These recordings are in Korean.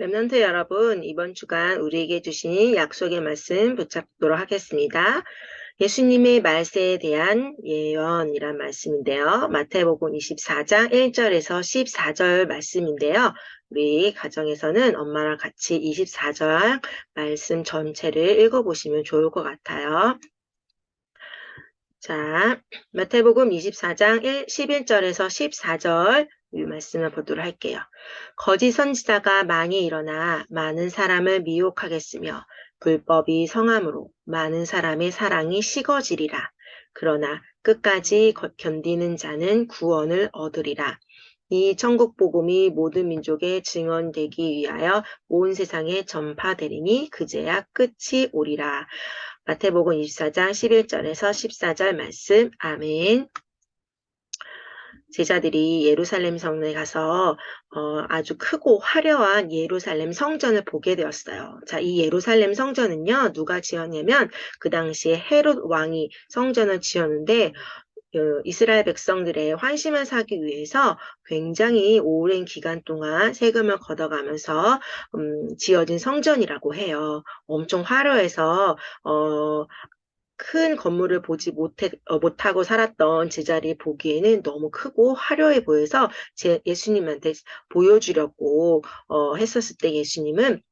랩런트 여러분, 이번 주간 우리에게 주신 약속의 말씀 붙잡도록 하겠습니다. 예수님의 말세에 대한 예언이란 말씀인데요. 마태복음 24장 1절에서 14절 말씀인데요. 우리 가정에서는 엄마랑 같이 24절 말씀 전체를 읽어보시면 좋을 것 같아요. 자, 마태복음 24장 1, 11절에서 14절 이 말씀을 보도록 할게요. 거짓 선지자가 많이 일어나 많은 사람을 미혹하겠으며 불법이 성함으로 많은 사람의 사랑이 식어지리라. 그러나 끝까지 견디는 자는 구원을 얻으리라. 이 천국 복음이 모든 민족에 증언되기 위하여 온 세상에 전파되리니 그제야 끝이 오리라. 마태복음 24장 11절에서 14절 말씀. 아멘. 제자들이 예루살렘 성에 가서 어, 아주 크고 화려한 예루살렘 성전을 보게 되었어요. 자, 이 예루살렘 성전은요, 누가 지었냐면 그 당시에 헤롯 왕이 성전을 지었는데 그 이스라엘 백성들의 환심을 사기 위해서 굉장히 오랜 기간 동안 세금을 걷어가면서 음, 지어진 성전이라고 해요. 엄청 화려해서 어, 큰 건물을 보지 못해, 어, 못하고 살았던 제자리 보기에는 너무 크고 화려해 보여서 제 예수님한테 보여주려고 어, 했었을 때 예수님은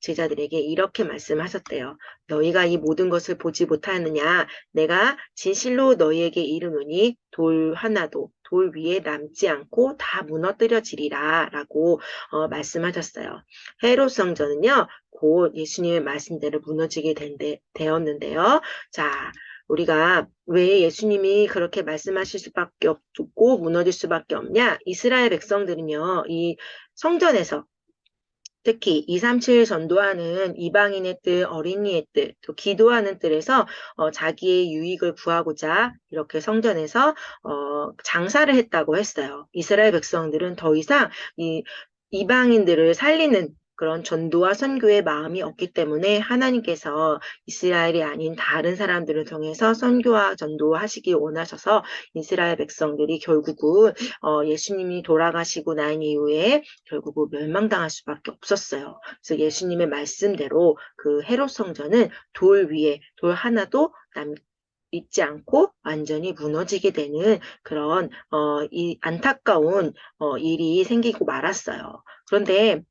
제자들에게 이렇게 말씀하셨대요. 너희가 이 모든 것을 보지 못하느냐? 내가 진실로 너희에게 이르노니 돌 하나도 돌 위에 남지 않고 다 무너뜨려지리라 라고 어, 말씀하셨어요. 헤롯 성전은요. 곧 예수님의 말씀대로 무너지게 된데, 되었는데요. 자, 우리가 왜 예수님이 그렇게 말씀하실 수밖에 없고 무너질 수밖에 없냐? 이스라엘 백성들은요, 이 성전에서 특히 237 전도하는 이방인의 뜰, 어린이의 뜰, 또 기도하는 뜰에서 어, 자기의 유익을 구하고자 이렇게 성전에서 어, 장사를 했다고 했어요. 이스라엘 백성들은 더 이상 이 이방인들을 살리는 그런 전도와 선교의 마음이 없기 때문에 하나님께서 이스라엘이 아닌 다른 사람들을 통해서 선교와 전도하시기 원하셔서 이스라엘 백성들이 결국은 어, 예수님이 돌아가시고 난 이후에 결국은 멸망당할 수밖에 없었어요. 그래서 예수님의 말씀대로 그 헤롯 성전은 돌 위에 돌 하나도 남 있지 않고 완전히 무너지게 되는 그런 어, 이 안타까운 어, 일이 생기고 말았어요. 그런데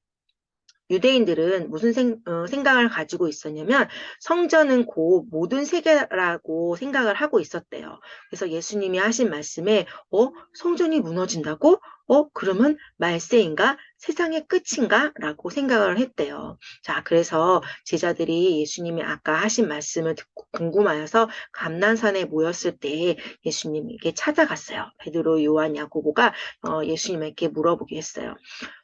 유대인들은 무슨 생, 어, 생각을 가지고 있었냐면 성전은 곧 모든 세계라고 생각을 하고 있었대요. 그래서 예수님이 하신 말씀에 어 성전이 무너진다고? 어 그러면 말세인가? 세상의 끝인가? 라고 생각을 했대요. 자, 그래서 제자들이 예수님이 아까 하신 말씀을 듣고 궁금하여서 감난산에 모였을 때 예수님에게 찾아갔어요. 베드로, 요한, 야고보가 어, 예수님에게 물어보게 했어요.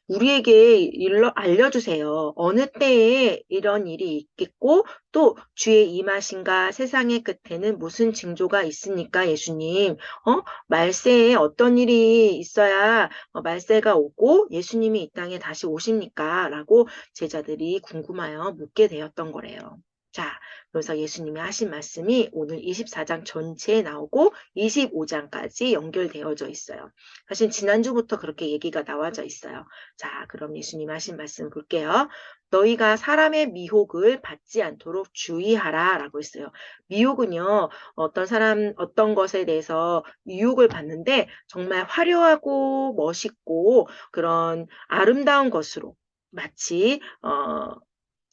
우리에게 일러, 알려주세요. 어느 때에 이런 일이 있겠고 또 주의 임하신가 세상의 끝에는 무슨 징조가 있습니까 예수님? 어? 말세에 어떤 일이 있어야 어, 말세가 오고 예수님이 이 땅에 다시 오십니까? 라고 제자들이 궁금하여 묻게 되었던 거래요. 자, 그래서 예수님이 하신 말씀이 오늘 24장 전체에 나오고 25장까지 연결되어져 있어요. 사실 지난주부터 그렇게 얘기가 나와져 있어요. 자, 그럼 예수님 하신 말씀 볼게요. 너희가 사람의 미혹을 받지 않도록 주의하라 라고 했어요. 미혹은요, 어떤 사람, 어떤 것에 대해서 유혹을 받는데 정말 화려하고 멋있고 그런 아름다운 것으로 마치, 어,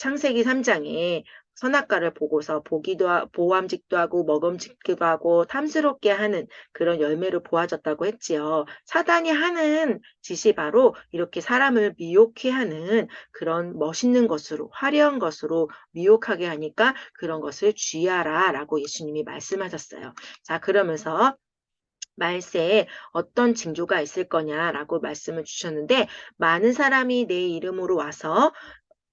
창세기 3장에 선악과를 보고서 보기도 하, 보암직도 하고 먹음직도 하고 탐스럽게 하는 그런 열매를 보아졌다고 했지요. 사단이 하는 짓이 바로 이렇게 사람을 미혹해 하는 그런 멋있는 것으로 화려한 것으로 미혹하게 하니까 그런 것을 주의하라 라고 예수님이 말씀하셨어요. 자 그러면서 말세에 어떤 징조가 있을 거냐라고 말씀을 주셨는데 많은 사람이 내 이름으로 와서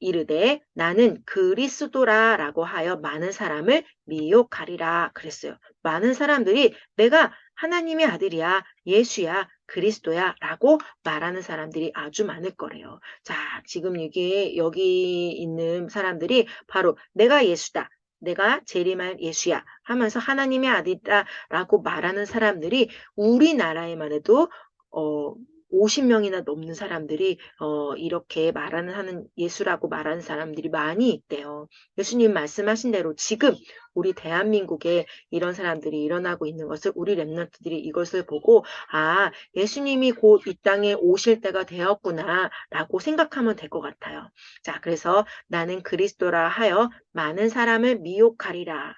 이르되 나는 그리스도라라고 하여 많은 사람을 미혹하리라 그랬어요. 많은 사람들이 내가 하나님의 아들이야, 예수야, 그리스도야 라고 말하는 사람들이 아주 많을 거래요. 자, 지금 여기, 여기 있는 사람들이 바로 내가 예수다. 내가 재림할 예수야 하면서 하나님의 아들이다 라고 말하는 사람들이 우리나라에만 해도 어, 50명이나 넘는 사람들이 어 이렇게 말하는 하는 예수라고 말하는 사람들이 많이 있대요. 예수님 말씀하신 대로 지금 우리 대한민국에 이런 사람들이 일어나고 있는 것을 우리 랩런트들이 이것을 보고 아 예수님이 곧 이 땅에 오실 때가 되었구나 라고 생각하면 될 것 같아요. 자 그래서 나는 그리스도라 하여 많은 사람을 미혹하리라.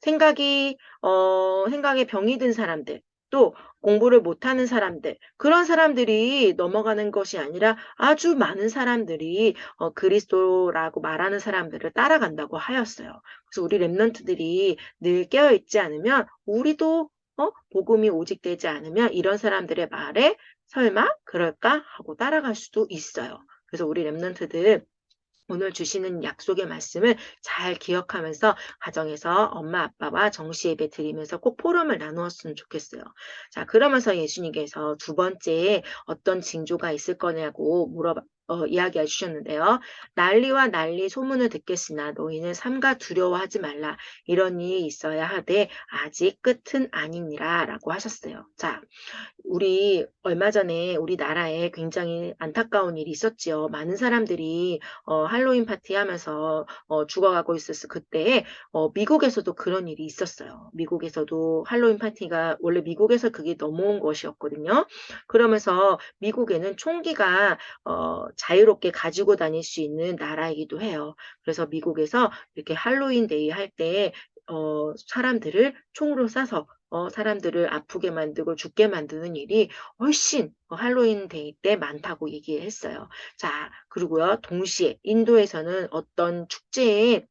생각이 어 생각에 병이 든 사람들 또 공부를 못하는 사람들 그런 사람들이 넘어가는 것이 아니라 아주 많은 사람들이 어 그리스도라고 말하는 사람들을 따라간다고 하였어요. 그래서 우리 랩런트들이 늘 깨어 있지 않으면 우리도 어 복음이 오직 되지 않으면 이런 사람들의 말에 '설마 그럴까?' 하고 따라갈 수도 있어요. 그래서 우리 랩런트들 오늘 주시는 약속의 말씀을 잘 기억하면서 가정에서 엄마 아빠와 정시 예배 드리면서 꼭 포럼을 나누었으면 좋겠어요. 자, 그러면서 예수님께서 두 번째 어떤 징조가 있을 거냐고 물어봐 어, 이야기해 주셨는데요. 난리와 난리 소문을 듣겠으나 너희는 삼가 두려워하지 말라. 이런 일이 있어야 하되 아직 끝은 아니니라 라고 하셨어요. 자, 우리 얼마 전에 우리나라에 굉장히 안타까운 일이 있었지요. 많은 사람들이 어, 할로윈 파티 하면서 어, 죽어가고 있었어. 그때 어, 미국에서도 그런 일이 있었어요. 미국에서도 할로윈 파티가 원래 미국에서 그게 넘어온 것이었거든요. 그러면서 미국에는 총기가 어, 자유롭게 가지고 다닐 수 있는 나라이기도 해요. 그래서 미국에서 이렇게 할로윈 데이 할 때 어, 사람들을 총으로 쏴서 어, 사람들을 아프게 만들고 죽게 만드는 일이 훨씬 어, 할로윈 데이 때 많다고 얘기했어요. 자, 그리고요, 동시에 인도에서는 어떤 축제에 음,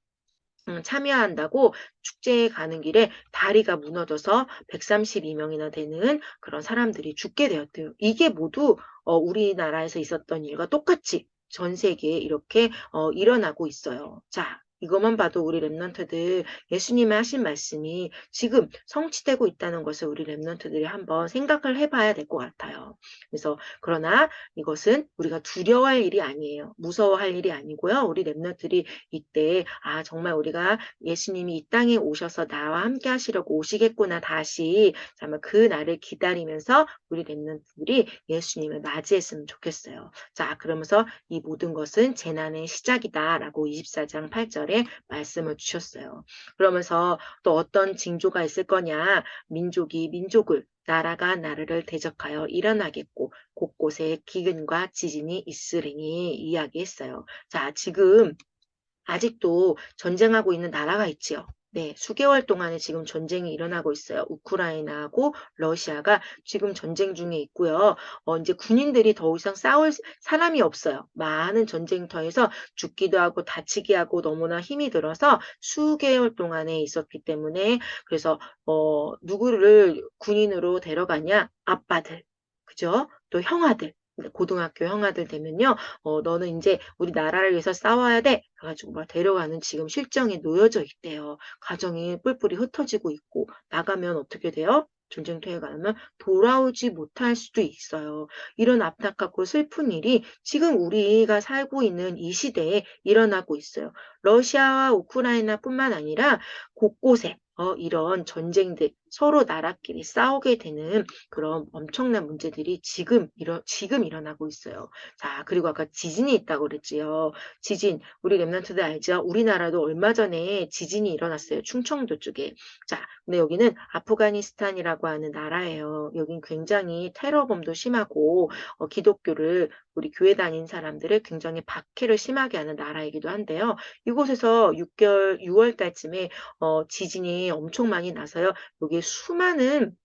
참여한다고 축제에 가는 길에 다리가 무너져서 132명이나 되는 그런 사람들이 죽게 되었대요. 이게 모두 어, 우리나라에서 있었던 일과 똑같이 전 세계에 이렇게 어, 일어나고 있어요. 자, 이것만 봐도 우리 랩런트들 예수님의 하신 말씀이 지금 성취되고 있다는 것을 우리 랩런트들이 한번 생각을 해봐야 될 것 같아요. 그래서 그러나 이것은 우리가 두려워할 일이 아니에요. 무서워할 일이 아니고요. 우리 랩런트들이 이때 아 정말 우리가 예수님이 이 땅에 오셔서 나와 함께 하시려고 오시겠구나 다시 정말 그 날을 기다리면서 우리 랩런트들이 예수님을 맞이했으면 좋겠어요. 자 그러면서 이 모든 것은 재난의 시작이다라고 24장 8절에 절에 말씀을 주셨어요. 그러면서 또 어떤 징조가 있을 거냐? 민족이 민족을 나라가 나라를 대적하여 일어나겠고 곳곳에 기근과 지진이 있으리니 이야기했어요. 자, 지금 아직도 전쟁하고 있는 나라가 있지요. 네, 수개월 동안에 지금 전쟁이 일어나고 있어요. 우크라이나하고 러시아가 지금 전쟁 중에 있고요. 어, 이제 군인들이 더 이상 싸울 사람이 없어요. 많은 전쟁터에서 죽기도 하고 다치게 하고 너무나 힘이 들어서 수개월 동안에 있었기 때문에 그래서 어, 누구를 군인으로 데려가냐? 아빠들, 그죠? 또 형아들. 고등학교 형아들 되면요, 어, 너는 이제 우리 나라를 위해서 싸워야 돼. 그래가지고 막 데려가는 지금 실정에 놓여져 있대요. 가정이 뿔뿔이 흩어지고 있고, 나가면 어떻게 돼요? 전쟁터에 가면 돌아오지 못할 수도 있어요. 이런 안타깝고 슬픈 일이 지금 우리가 살고 있는 이 시대에 일어나고 있어요. 러시아와 우크라이나뿐만 아니라 곳곳에 어, 이런 전쟁들, 서로 나라끼리 싸우게 되는 그런 엄청난 문제들이 지금 일어, 지금 일어나고 있어요. 자, 그리고 아까 지진이 있다고 그랬지요. 지진, 우리 랩런트들 알죠? 우리나라도 얼마 전에 지진이 일어났어요. 충청도 쪽에. 자, 근데 여기는 아프가니스탄이라고 하는 나라예요. 여긴 굉장히 테러범도 심하고, 어, 기독교를 우리 교회 다닌 사람들을 굉장히 박해를 심하게 하는 나라이기도 한데요. 이곳에서 6개월, 6월 달쯤에 어, 지진이 엄청 많이 나서요. 여기 수많은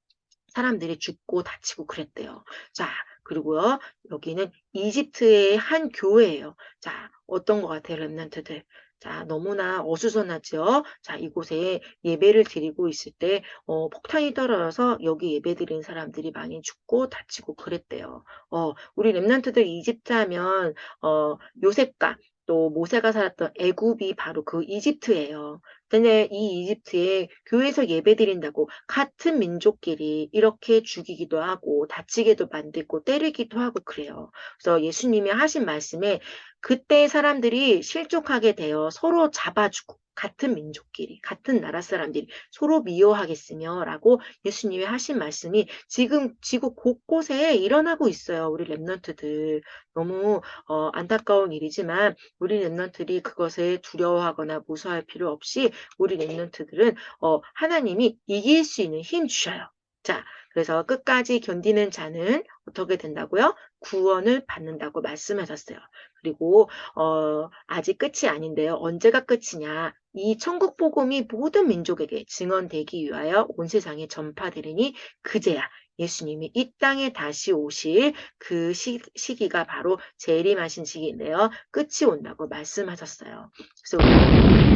사람들이 죽고 다치고 그랬대요. 자, 그리고요, 여기는 이집트의 한 교회예요. 자, 어떤 것 같아요, 랩런트들? 자, 너무나 어수선하죠. 자, 이곳에 예배를 드리고 있을 때 어, 폭탄이 떨어져서 여기 예배 드리는 사람들이 많이 죽고 다치고 그랬대요. 어, 우리 랩런트들 이집트 하면 어, 요셉과 또 모세가 살았던 애굽이 바로 그 이집트예요. 근데 이 이집트에 교회에서 예배드린다고 같은 민족끼리 이렇게 죽이기도 하고 다치게도 만들고 때리기도 하고 그래요. 그래서 예수님이 하신 말씀에 그때 사람들이 실족하게 되어 서로 잡아주고 같은 민족끼리, 같은 나라 사람들이 서로 미워하겠으며 라고 예수님이 하신 말씀이 지금 지구 곳곳에 일어나고 있어요. 우리 랩런트들. 너무 어, 안타까운 일이지만 우리 랩런트들이 그것을 두려워하거나 무서워할 필요 없이 우리 랩런트들은 어, 하나님이 이길 수 있는 힘 주셔요. 자, 그래서 끝까지 견디는 자는 어떻게 된다고요? 구원을 받는다고 말씀하셨어요. 그리고 어, 아직 끝이 아닌데요. 언제가 끝이냐? 이 천국 복음이 모든 민족에게 증언되기 위하여 온 세상에 전파되리니 그제야 예수님이 이 땅에 다시 오실 그 시, 시기가 바로 재림하신 시기인데요. 끝이 온다고 말씀하셨어요. 그래서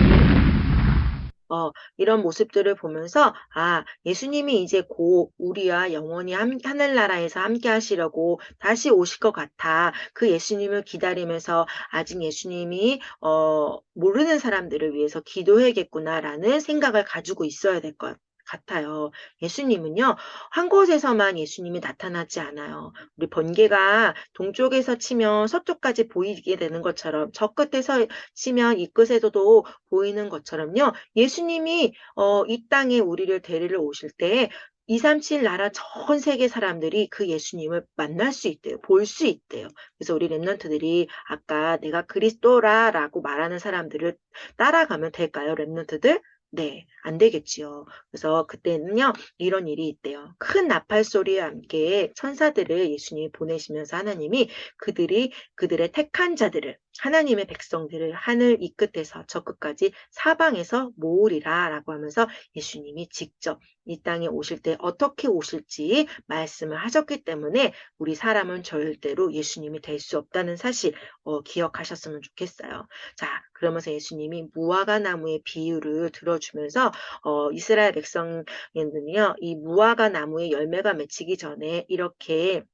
어, 이런 모습들을 보면서 아 예수님이 이제 곧 우리와 영원히 함, 하늘나라에서 함께 하시려고 다시 오실 것 같아. 그 예수님을 기다리면서 아직 예수님이 어, 모르는 사람들을 위해서 기도해야겠구나라는 생각을 가지고 있어야 될 것 같아요. 예수님은요, 한 곳에서만 예수님이 나타나지 않아요. 우리 번개가 동쪽에서 치면 서쪽까지 보이게 되는 것처럼, 저 끝에서 치면 이 끝에서도 보이는 것처럼요, 예수님이 어, 이 땅에 우리를 데리러 오실 때 237 나라 전 세계 사람들이 그 예수님을 만날 수 있대요. 볼 수 있대요. 그래서 우리 랩런트들이 아까 내가 그리스도라라고 말하는 사람들을 따라가면 될까요? 랩런트들? 네, 안 되겠지요. 그래서 그때는요, 이런 일이 있대요. 큰 나팔 소리와 함께 천사들을 예수님이 보내시면서 하나님이 그들이 그들의 택한 자들을 하나님의 백성들을 하늘 이 끝에서 저 끝까지 사방에서 모으리라 라고 하면서 예수님이 직접 이 땅에 오실 때 어떻게 오실지 말씀을 하셨기 때문에 우리 사람은 절대로 예수님이 될 수 없다는 사실 어, 기억하셨으면 좋겠어요. 자, 그러면서 예수님이 무화과 나무의 비유를 들어주면서 어, 이스라엘 백성에는요, 이 무화과 나무의 열매가 맺히기 전에 이렇게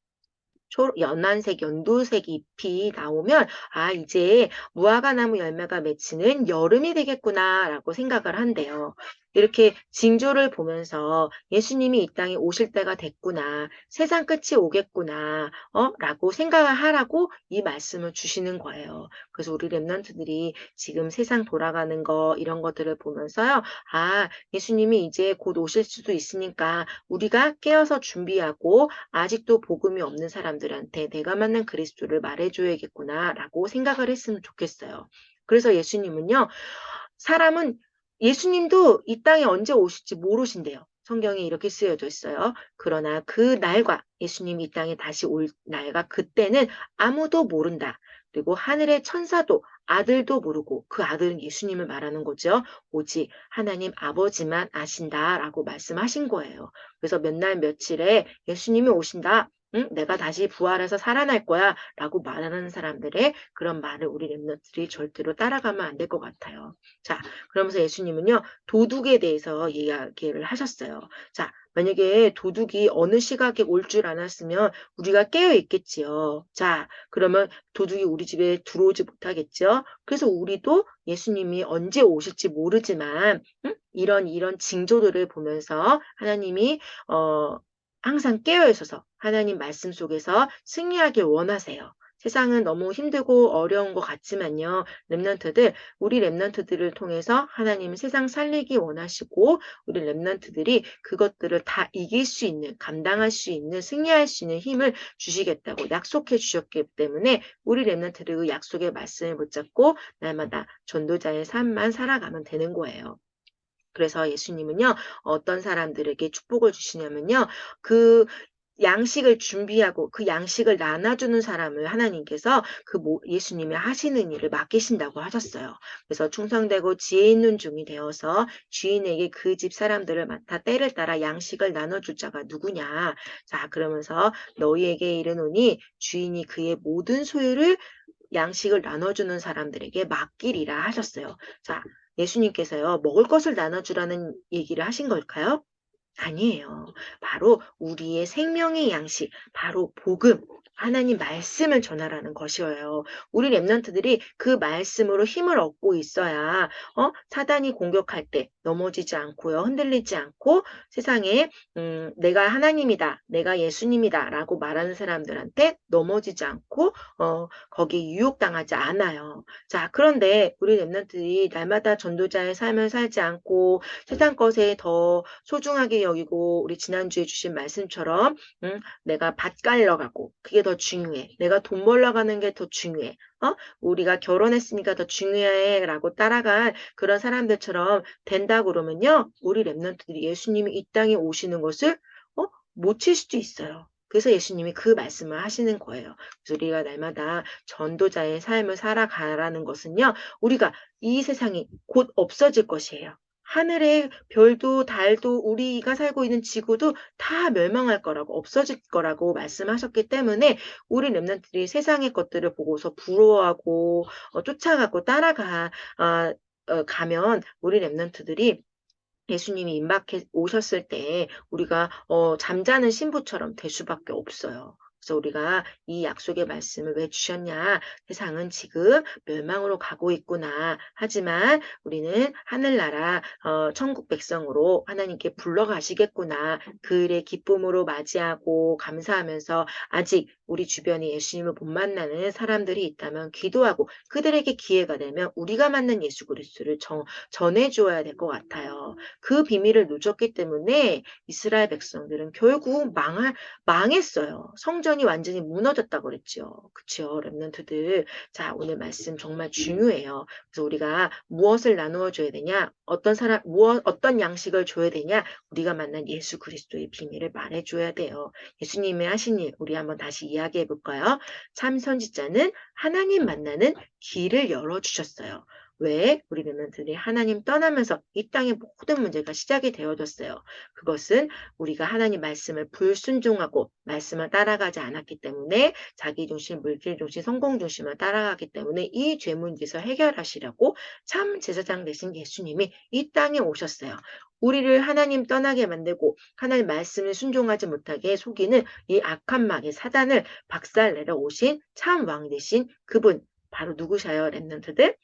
초, 연한색, 연두색 잎이 나오면 아 이제 무화과나무 열매가 맺히는 여름이 되겠구나라고 생각을 한대요. 이렇게 징조를 보면서 예수님이 이 땅에 오실 때가 됐구나, 세상 끝이 오겠구나, 어? 라고 생각을 하라고 이 말씀을 주시는 거예요. 그래서 우리 랩런트들이 지금 세상 돌아가는 거, 이런 것들을 보면서요, 아, 예수님이 이제 곧 오실 수도 있으니까 우리가 깨어서 준비하고 아직도 복음이 없는 사람들한테 내가 만난 그리스도를 말해줘야겠구나, 라고 생각을 했으면 좋겠어요. 그래서 예수님은요, 사람은 예수님도 이 땅에 언제 오실지 모르신대요. 성경에 이렇게 쓰여져 있어요. 그러나 그 날과 예수님이 이 땅에 다시 올 날과 그때는 아무도 모른다. 그리고 하늘의 천사도 아들도 모르고 그 아들은 예수님을 말하는 거죠. 오직 하나님 아버지만 아신다라고 말씀하신 거예요. 그래서 몇 날 며칠에 예수님이 오신다. 응? 내가 다시 부활해서 살아날 거야 라고 말하는 사람들의 그런 말을 우리 랩너들이 절대로 따라가면 안 될 것 같아요. 자, 그러면서 예수님은요, 도둑에 대해서 이야기를 하셨어요. 자, 만약에 도둑이 어느 시각에 올 줄 알았으면 우리가 깨어 있겠지요. 자, 그러면 도둑이 우리 집에 들어오지 못하겠죠. 그래서 우리도 예수님이 언제 오실지 모르지만 응? 이런 이런 징조들을 보면서 하나님이 어, 항상 깨어 있어서 하나님 말씀 속에서 승리하길 원하세요. 세상은 너무 힘들고 어려운 것 같지만요. 랩런트들, 우리 랩런트들을 통해서 하나님 세상 살리기 원하시고 우리 랩런트들이 그것들을 다 이길 수 있는, 감당할 수 있는, 승리할 수 있는 힘을 주시겠다고 약속해 주셨기 때문에 우리 랩런트들 그 약속의 말씀을 붙잡고 날마다 전도자의 삶만 살아가면 되는 거예요. 그래서 예수님은요, 어떤 사람들에게 축복을 주시냐면요, 그 양식을 준비하고 그 양식을 나눠주는 사람을 하나님께서 그 예수님이 하시는 일을 맡기신다고 하셨어요. 그래서 충성되고 지혜 있는 종이 되어서 주인에게 그 집 사람들을 맡아 때를 따라 양식을 나눠줄 자가 누구냐. 자, 그러면서 너희에게 이르노니 주인이 그의 모든 소유를 양식을 나눠주는 사람들에게 맡기리라 하셨어요. 자, 예수님께서요, 먹을 것을 나눠주라는 얘기를 하신 걸까요? 아니에요. 바로 우리의 생명의 양식, 바로 복음, 하나님 말씀을 전하라는 것이에요. 우리 랩런트들이 그 말씀으로 힘을 얻고 있어야 어? 사단이 공격할 때 넘어지지 않고요. 흔들리지 않고 세상에 음, 내가 하나님이다. 내가 예수님이다. 라고 말하는 사람들한테 넘어지지 않고 어, 거기 유혹당하지 않아요. 자, 그런데 우리 랩런트들이 날마다 전도자의 삶을 살지 않고 세상 것에 더 소중하게 여기고 우리 지난주에 주신 말씀처럼 음, 내가 밭 깔러 가고 그게 더 중요해. 내가 돈 벌러 가는 게 더 중요해. 어? 우리가 결혼했으니까 더 중요해 라고 따라갈 그런 사람들처럼 된다 그러면요. 우리 랩런트들이 예수님이 이 땅에 오시는 것을 어? 못칠 수도 있어요. 그래서 예수님이 그 말씀을 하시는 거예요. 우리가 날마다 전도자의 삶을 살아가라는 것은요. 우리가 이 세상이 곧 없어질 것이에요. 하늘의 별도 달도 우리가 살고 있는 지구도 다 멸망할 거라고 없어질 거라고 말씀하셨기 때문에 우리 랩런트들이 세상의 것들을 보고서 부러워하고 어, 쫓아가고 따라가 어, 어, 가면 우리 랩런트들이 예수님이 임박해 오셨을 때 우리가 어, 잠자는 신부처럼 될 수밖에 없어요. 그래서 우리가 이 약속의 말씀을 왜 주셨냐? 세상은 지금 멸망으로 가고 있구나. 하지만 우리는 하늘나라 어, 천국 백성으로 하나님께 불러가시겠구나. 그 일의 기쁨으로 맞이하고 감사하면서 아직 우리 주변에 예수님을 못 만나는 사람들이 있다면 기도하고 그들에게 기회가 되면 우리가 만난 예수 그리스도를 전해주어야 될 것 같아요. 그 비밀을 놓쳤기 때문에 이스라엘 백성들은 결국 망할, 망했어요. 성전이 완전히 무너졌다고 그랬죠. 그쵸, 랩런트들. 자, 오늘 말씀 정말 중요해요. 그래서 우리가 무엇을 나누어 줘야 되냐? 어떤 사람, 무엇, 어떤 양식을 줘야 되냐? 우리가 만난 예수 그리스도의 비밀을 말해줘야 돼요. 예수님의 하신 일, 우리 한번 다시 이야기해 볼까요? 참 선지자는 하나님 만나는 길을 열어주셨어요. 왜 우리 랩런트들이 하나님 떠나면서 이 땅의 모든 문제가 시작이 되어졌어요. 그것은 우리가 하나님 말씀을 불순종하고 말씀을 따라가지 않았기 때문에 자기 중심, 물질 중심, 성공 중심을 따라가기 때문에 이 죄 문제에서 해결하시려고 참 제사장 되신 예수님이 이 땅에 오셨어요. 우리를 하나님 떠나게 만들고 하나님 말씀을 순종하지 못하게 속이는 이 악한 마귀 사단을 박살내려 오신 참 왕 되신 그분 바로 누구셔요 랩런트들?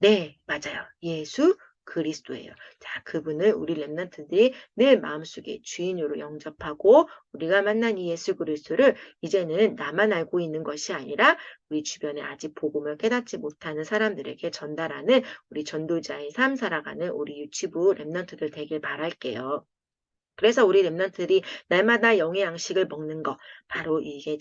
네, 맞아요. 예수 그리스도예요. 자, 그분을 우리 랩런트들이 늘 마음속에 주인으로 영접하고 우리가 만난 이 예수 그리스도를 이제는 나만 알고 있는 것이 아니라 우리 주변에 아직 복음을 깨닫지 못하는 사람들에게 전달하는 우리 전도자의 삶 살아가는 우리 유치부 랩런트들 되길 바랄게요. 그래서 우리 랩런트들이 날마다 영의 양식을 먹는 거 바로 이게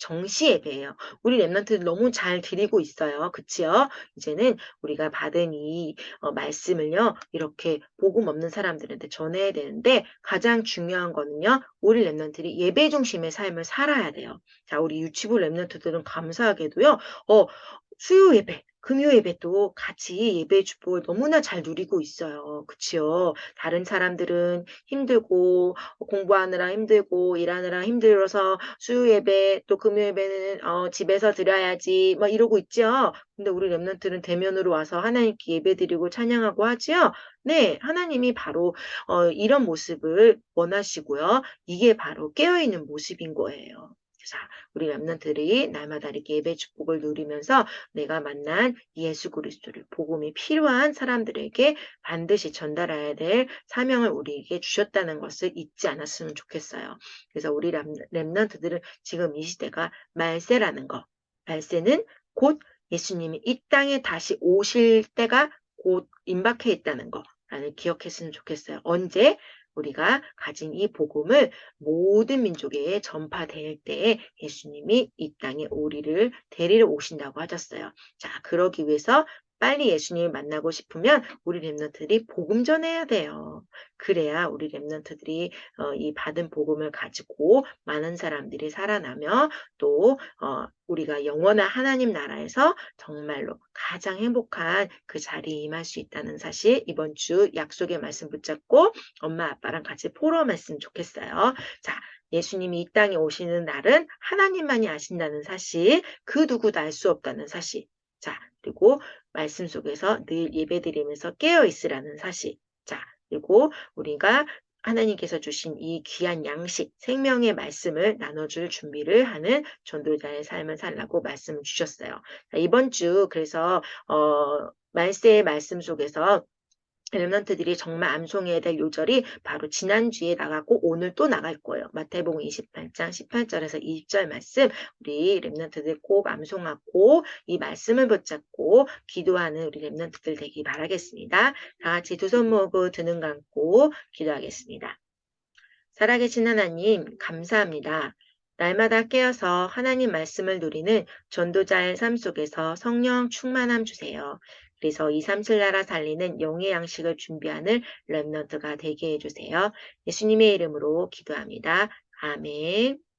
정시 예배예요. 우리 랩런트들 너무 잘 드리고 있어요. 그치요? 이제는 우리가 받은 이 어, 말씀을요. 이렇게 복음 없는 사람들한테 전해야 되는데 가장 중요한 거는요. 우리 랩런트들이 예배 중심의 삶을 살아야 돼요. 자, 우리 유치부 랩런트들은 감사하게도요. 어, 수요 예배, 금요 예배도 같이 예배 축복을 너무나 잘 누리고 있어요. 그치요? 다른 사람들은 힘들고 공부하느라 힘들고 일하느라 힘들어서 수요 예배 또 금요 예배는 어, 집에서 드려야지 막 이러고 있죠. 근데 우리 랩런트는 대면으로 와서 하나님께 예배드리고 찬양하고 하지요. 네, 하나님이 바로 어, 이런 모습을 원하시고요. 이게 바로 깨어있는 모습인 거예요. 자, 우리 랩런트들이 날마다 이렇게 예배 축복을 누리면서 내가 만난 예수 그리스도를 복음이 필요한 사람들에게 반드시 전달해야 될 사명을 우리에게 주셨다는 것을 잊지 않았으면 좋겠어요. 그래서 우리 랩런트들은 지금 이 시대가 말세라는 거. 말세는 곧 예수님이 이 땅에 다시 오실 때가 곧 임박해 있다는 거. 라는 기억했으면 좋겠어요. 언제? 우리가 가진 이 복음을 모든 민족에 전파될 때에 예수님이 이 땅에 우리를 데리러 오신다고 하셨어요. 자, 그러기 위해서 빨리 예수님을 만나고 싶으면 우리 랩런트들이 복음 전해야 돼요. 그래야 우리 랩런트들이 어, 이 받은 복음을 가지고 많은 사람들이 살아나며 또 어, 우리가 영원한 하나님 나라에서 정말로 가장 행복한 그 자리에 임할 수 있다는 사실 이번 주 약속의 말씀 붙잡고 엄마 아빠랑 같이 포럼했으면 좋겠어요. 자, 예수님이 이 땅에 오시는 날은 하나님만이 아신다는 사실, 그 누구도 알 수 없다는 사실. 자, 그리고 말씀 속에서 늘 예배드리면서 깨어 있으라는 사실. 자, 그리고 우리가 하나님께서 주신 이 귀한 양식, 생명의 말씀을 나눠줄 준비를 하는 전도자의 삶을 살라고 말씀을 주셨어요. 이번 주 그래서 어, 말세의 말씀 속에서 렘넌트들이 정말 암송해야 될 요절이 바로 지난주에 나갔고 오늘 또 나갈 거예요. 마태복음 28장 18절에서 20절 말씀 우리 렘넌트들 꼭 암송하고 이 말씀을 붙잡고 기도하는 우리 렘넌트들 되기 바라겠습니다. 다 같이 두 손 모으고 드는 감고 기도하겠습니다. 살아계신 하나님 감사합니다. 날마다 깨어서 하나님 말씀을 누리는 전도자의 삶 속에서 성령 충만함 주세요. 그래서 237 나라 살리는 영의 양식을 준비하는 랩런트가 되게 해주세요. 예수님의 이름으로 기도합니다. 아멘.